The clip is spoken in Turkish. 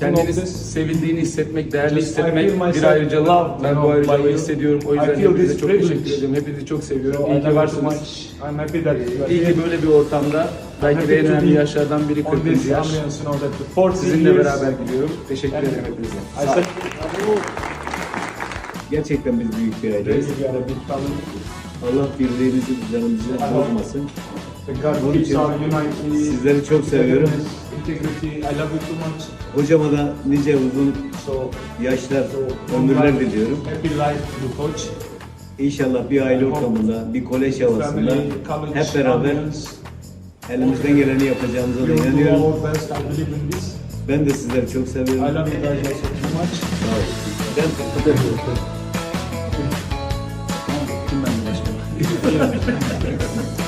Kendini sevildiğini hissetmek, değerli Just I hissetmek bir myself ayrıcalık. loved, Ben you bu know, ayrıcalığı by you. hissediyorum. O I yüzden feel hepinize this çok privilege. teşekkür ediyorum. Hepinizi çok seviyorum. So I İyi love ki you varsınız. much. I'm happy that you are İyi here. ki böyle bir ortamda belki de en önemli yaşlardan biri On 40. this yaş. ambience, you know, that the 40 Sizinle years, beraber gidiyorum. Teşekkür ederim hepinize. I said, Gerçekten biz büyük bir aileyiz. you are a big family. Allah birliğimizi, düzenimizi bozmasın. That God Onun keeps için our unity, Sizleri çok seviyorum. İntegrity. I love you too much. Hocama da nice uzun So, yaşlar, so ömürler diliyorum. Happy life to coach. İnşallah bir aile ortamında, bir kolej havasında Family, college, hep beraber ambience. elimizden geleni yapacağımıza We da will do inanıyorum. our best. I believe in this. Ben de sizleri çok I seviyorum. love you guys also too much. Sağ olun. Ben Kim ben başkanım?